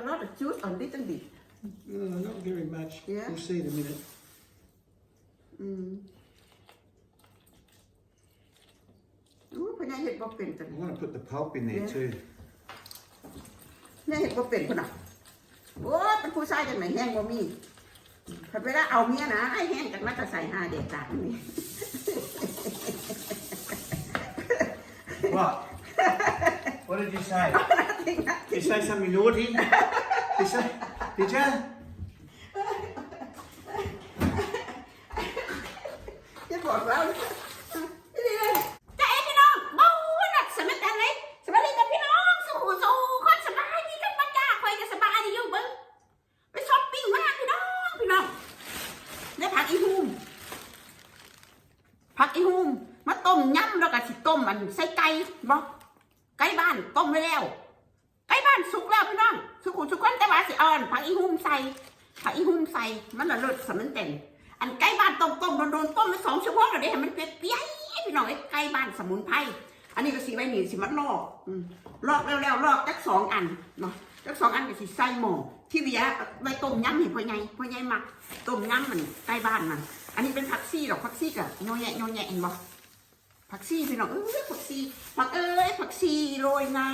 a lot of juice on little bit No, not very much. Yeah. We'll see in a minute. อืมอู้พญาเห็ดบ่เป็นจัง I want to put the pulp in there Yeah. too. เนี่ยเห็ดบ่เป็นคนน่ะโอ้เป็นผู้ชายจังไหนแห้งบ่มีถ้าเวลาเอาเมียนะไอ้แห้งกันมาจะใส่หาเด็กตากนี่ What? what did you say? Did you say something naughty? Did you say? Did you? จะบอกเรานี่เลยแต่ไอ้พี่ ไหนสมัยนี้แต่พี่น้องสู้สู้คนสบายดีกันบ้าจ้าคอยกันสบายดีอยู่เบิ้งไปช้อปปิ้งมาพี่น้องพี่น้องได้ผักอีฮูมผักอีฮูมมาต้มยำแล้วก็สิต้มอันใส่ไก่บ่ไก่บ้านต้มไว้แล้วไก่บ้านสุกแล้วพี่น้องสุกุสุกคนแต่ว่าสิอ่อนผักอีฮูมใส่ผักอีฮูมใส่มันละเลิศสมันเต็นอันไก่บ้านต้มต้มโดนๆต้มไปสองชั่วโมงแล้วเดี๋ยวให้มันเปรี้ยวๆพี่น้องไอ้ไก่บ้านสมุนไพรอันนี้ก็สีใบหนีสิมันลอกลอกแล้วๆลอกจักสองอันเนาะจักสองอันก็สิใส่หม้อที่เหลือไว้ต้มยำเห็นพ่อใหญ่พ่อใหญ่มักต้มยำมันไก่บ้านมันอันนี้เป็นผักซี่หรอกผักซี่กับโยแยะโยแยะเห็นบ่ผักซี่พี่น้องเอ้ยผักซี่ผักเอ้ยผักซี่โรยหน้า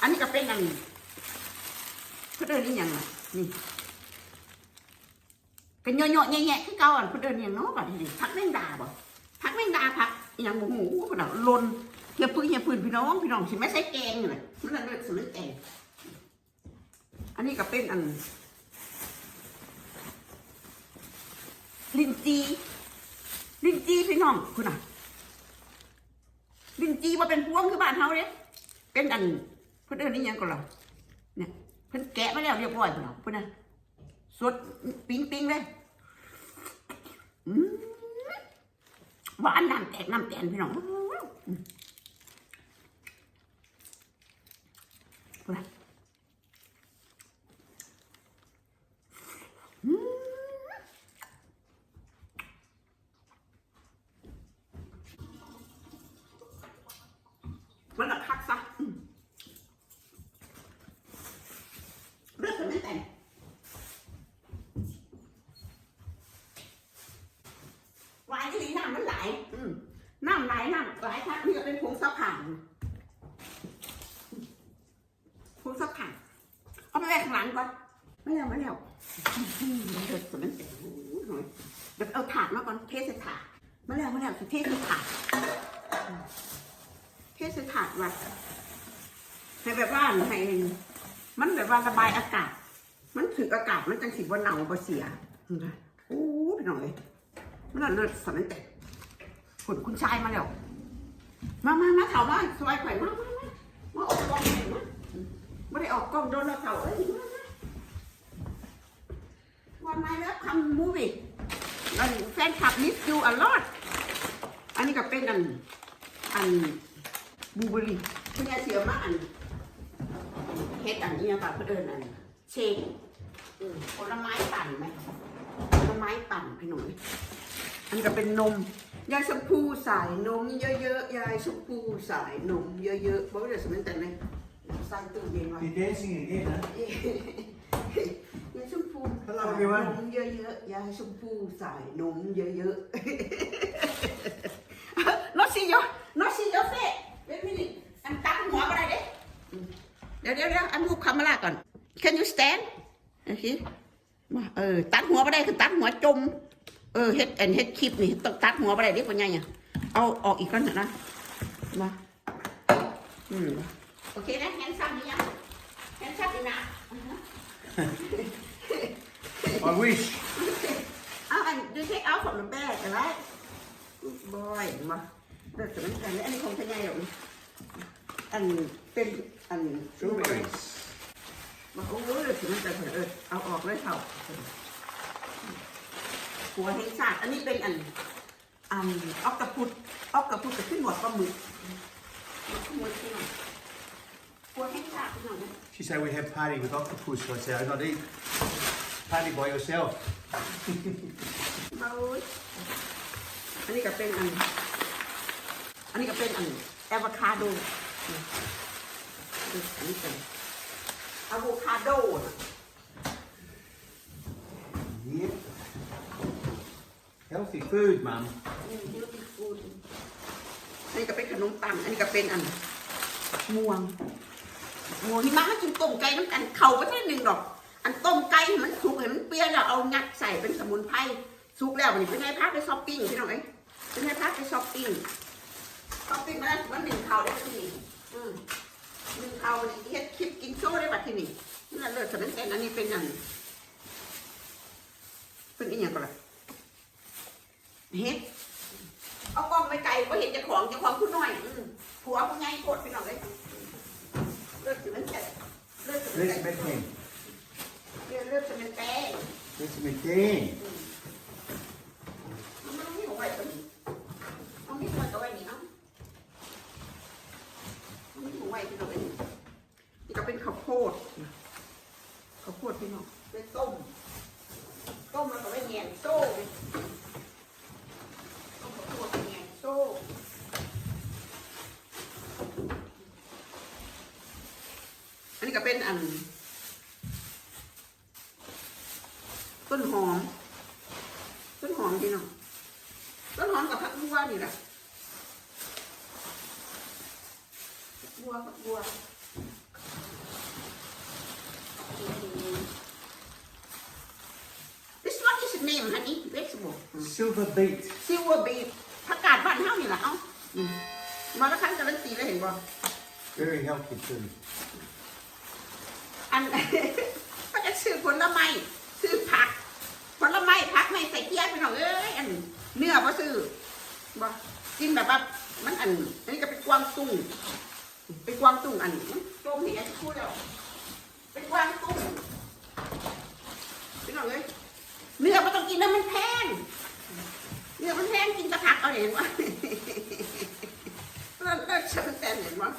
อันนี้ก็เป็นอันเพื่นเอนนี่ยังไงนี่เป็นโยโย่แย่ๆคือเก่าอะเพิ่นเอิ้นยังเนาะบัดนี้พักแมงดาบ่พักแมงดาพักอหยังบ่ฮู้เพิ่นน่ะลนเฮียพื้นเฮียพื้นพี่น้องพี่น้องสิไม่ใส่แกงนี่แหละมันน่ะเลือดสลึกแกงอันนี้ก็เป็นอันลินจีลินจีพี่น้องคุณน่ะลินจีบ่เป็นพวงคือบ้านเฮาเด้เป็นอัน เพิ่นเอิ้นอีหยังก็ล่ะเนี่ยเพิ่นแกะมาแล้วเรียบร้อยพี่น้องเพิ่นน่ะสดปิ้งปิ้งเลยหวานน้ำแตกน้ำแตนพี่น้องอืมพูดนะอืมมันละคักซะอืมเลือดมันไม่แต่ง หลายที่ น้ำมันไหลอืมน้ำไหลน้ำไหลครับนี่ก็เป็นผงสะพานผงสะพานเอาไปไว้ข้างหลังก่อนไม่แล้วไม่แล้วอืมเดือดสมันแต่โอ้โหหน่อยเดี๋ยวเอาถาดมาก่อนเทใส่ถาดมาแล้วมาแล้วสิเทใส่ถาดอืมเทใส่ถาดไว้ให้แบบว่าให้มันแบบว่าระบายอากาศ มันถึงอากาศมันจังสิว่าหนาวบ่เสียเห็นไหมโอ้พี่น้องเอ้ย มันน่ะเลิศสมันแต่คุณคุณชายมาแล้ว มามามาเถามาสวยข่มามามามาออกกล้องหน่อยมาไม่ได้ออกกล้องโดนแล้วเถาเอ้ยมามาวันไหนแล้วทำมูวี่แฟนคลับมิสยูอลอดอันนี้ก็เป็นอัน อันบูเบอรี่คุณยายเสียมาอันเฮ็ดอันนี้นะคะเพื่นอนอันเชคอืมผลไม้ปั่นไหมผลไม้ปั่นพี่หนุ่ย อันนี้ก็เป็นนม ยายชมพูสายนมเยอะๆ ยายชมพูสายนมเยอะๆบอกว่าเดี๋ยวสมัยแต่งเลยใส่ตู้เย็นไว้ You're dancing again, huh? ยายชมพู Hello สาย everyone นมเยอะๆ ยายชมพูสายนมเยอะๆ not see your not see your face wait a minute อันตัดหัวอะไรเด้เดี๋ยวเดี๋ยวเดี๋ยวอันรูปคาเมล่าก่อน can you stand โอเคมาเออ ตัดหัวไปได้คือตัดหัวจม เออเฮ็ดแอนเฮ็ดคลิปนี่ต้องตัดหัวไปได้ดิปัญญาเนี่ยเอาออกอีกก่อนเถอะนะมาอืมโอเคนะแฮนซัมนี่ยังแฮนซัมนี่นะ I wish. เอาอันดูเช็คเอาของน้ำแบกกันแล้วบอยมาเด็กแต่ไม่แต่อันนี้คงจะใหญ่หรอกอันเป็นอัน Strawberries. มาโอ้ยถึงมันจะเออเอาออกเลยเถ่า หัวแห้งชาติ อันนี้เป็นอันอันออกกระพุดออกกระพุดกับขึ้นหัวปลาหมึกขึ้นหัวที่หน่อยหัวแห้งชาติหน่อยนะ She said we have party with octopus, so I said, I not eat. Party by yourself. เบาเลยอันนี้ก็เป็นอัน อันนี้ก็เป็นอันแอวคาโดอันนี้เป็นอะโวคาโดน่ะ Yep. Healthy food, mum. อืม healthy food อันนี้ก็เป็นขนมปัง อันนี้ก็เป็นอันม่วงม่วงที่มามากินต้มไก่น้ำกันเขาก็แค่หนึ่งดอก อันต้มไก่ให้มันสุกให้มันเปรี้ยวแล้วเอางัดใส่เป็นสมุนไพรสุกแล้ววันนี้เป็นไงพาไปช้อปปิ้งพี่น้องเอ้ยเป็นไงพาไปช้อปปิ้งช้อปปิ้งมาแล้ววันหนึ่งเขาได้ที่นี่อืมหนึ่งเขาวันนี้เฮ็ดคลิปกินโซ่ได้บัดที่นี่นั่นเลิศสำนักงานอันนี้เป็นอันเป็นอีกอย่างก็ละ เฮ็ดเอากล้องไปไกลก็เห็นเจ้าของเจ้าของผู้น้อยอืมผัวผู้ใหญ่โคตรพี่น้องเลยเลือดสิมันแก่เลือดสิมันแก่ Elizabeth King. เลือดเลือดสิมันแก่ Elizabeth King. มันไม่มีหัวไว้ตัวนี้เอามีหัวตัวไว้นี่เนาะเอามีหัวไว้พี่น้องเลยนี่ก็เป็นข้าวโพดข้าวโพดพี่น้องเป็นต้ม ต้มแล้วก็ไปแยงโซ่ต้มข้าวโพดไปแยงโซ่ อั นนี้ก็เป็นอัน ต้นหอม ต้นหอมพี่น้องต้นหอมกับผักบัวนี่แหละผักบัวผักบัว This one is the name honey vegetable Silver beet. silver beet ผักกาดบ้านเฮานี่แหละเอ้าอืมมาแล้วครั้งการันตีแล้วเห็นบ่ Very healthy food. อันก็จะซื้อผลไม้ซื้อผัก ผลไม้ผักไม่ใส่เกี๊ยวไปหน่อยเอ้ยอันเนื้อบ่ซื้อบ่กินแบบว่ามันอันอันนี้ก็เป็นกวางตุ้งเป็นกวางตุ้งอันมันตรงที่ไอ้พูดแล้วเป็นกวางตุ้งพี่น้องเอ้ยเนื้อม่ต้องกินนะมันแพงเนื้อมันแพงกินแตะผักเอาเห็นวะ แล้วแล้วฉันแต่เห็นวะ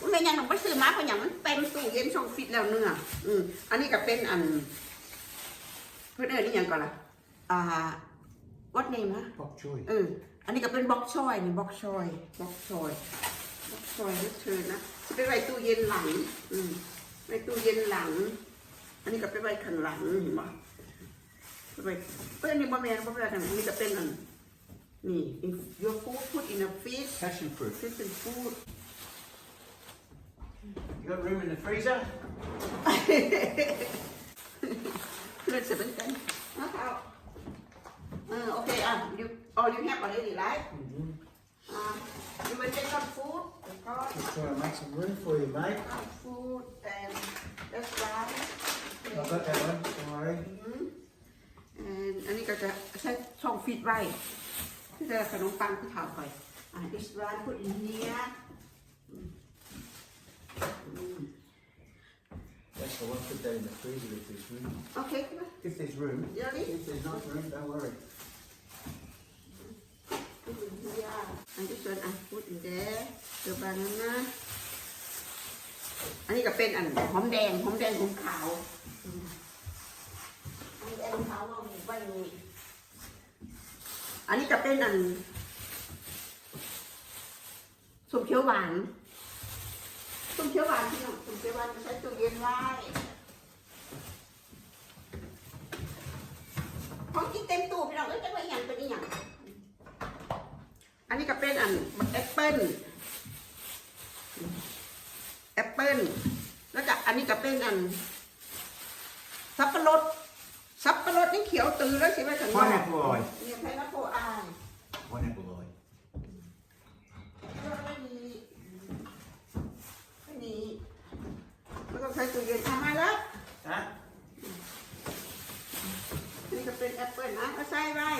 มันเป็นยังหนูไปซื้อมาเพราะอย่างมันเต็มตู้เย็นช่องฟิตแล้วเนื้อ อืมอันนี้ก็เป็นอัน เพื่อนเอ๋ยนี่ยังก่อนล่ะ อ่าวัดเนมนะ Bok choy. เอออันนี้ก็เป็นบล็อกชอยนี่บล็อกชอยบล็อกชอยบล็อกชอยนี่เชิญนะจะไปไว้ตู้เย็นหลัง อืมไว้ตู้เย็นหลัง อันนี้ก็ไปไว้ข้างหลังเห็นปะไปไว้เพื่อนนี่บ่แม่นบ่แม่นอันนี้ก็เป็นอันนี่ if your food put in a fridge Passion fruit. fridge and food You got room in the freezer? เพื่อนเสร็จแล้วกันนะครับเออโอเคอะ you all you have already right Mm-hmm. อ่า you will take some food แล้วก็ Just trying to make some room for you, mate. some food and that's right I've got that one. Don't worry. อืม and อันนี้ก็จะใช้ช่องฟีดไว้ที่จะขนมปังที่ถามไปอ่า this one put in here I won't put that in the freezer if there's room. โอเคใช่ไหม If there's room. เดี๋ยวนี้ If there's not room, don't worry. put in here and this one I put in there the banana อันนี้ก็เป็นอันหอมแดงหอมแดงหอมขาวอืมหอมแดงหอมขาวเอาไว้นี่อันนี้ก็เป็นอันส้มเขียวหวานส้มเขียวหวานที่น้อง ส้มเขียวหวานจะใช้ตู้เย็นไว้ของกินเต็มตู้พี่น้องเอ้ยจะไปอย่างเป็นอีหยังอันนี้ก็เป็นอันแอปเปิ้ลแอปเปิ้ลแล้วก็อันนี้ก็เป็นอันสับปะรดสับปะรดนี่เขียวตือแล้วใช่ไหมถึงว่า Pineapple eye. เนี่ยไพนัพโพอาย Pineapple eye. แล้วก็มีอันนี้ แล้วก็ใช้ตู้เย็นทำมาแล้ว Huh? นี่ก็เป็นแอปเปิ้ลนะก็ใส่ไว้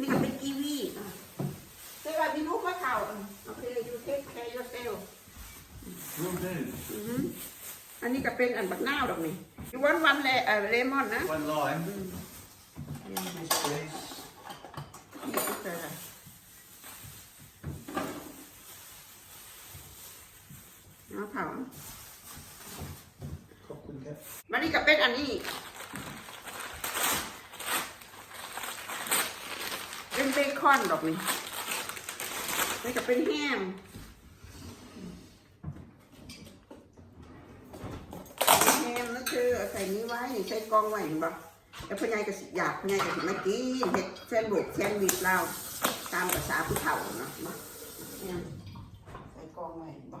นี่ก็เป็นกีวีอะใส่ไว้มีลูกมะเข่าอะโอเคยูเทคแคร์ยูเซล Will do. อันนี้ก็เป็นอันบักนาวดอกนี่ยูวันวันเลเอ่อเลมอนนะ One lime. Yes, please. นี่ก็เจอละมะเผา Cock and cat. มันนี่ก็เป็นอันนี้เป็นเบคอนดอกนี่นี่ก็เป็นแฮมแฮมนะใส่นี้ไว้ใส่กองไว้เห็นบ่แล้วพ่อใหญ่ก็อยากพ่อใหญ่ก็สิมากินเฮ็ดแซนด์วิชแซนด์วิชเราตามภาษาผู้เฒ่าเนาะบ่เนี่ยใส่กองไว้เห็นบ่บ่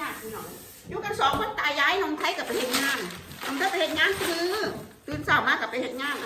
ยากพี่น้องอยู่กันสองคนตายายน้องไทยกับไปเห็นงานน้องไทยไปเห็นงานคือตื่นเช้ามากับไปเห็นงาน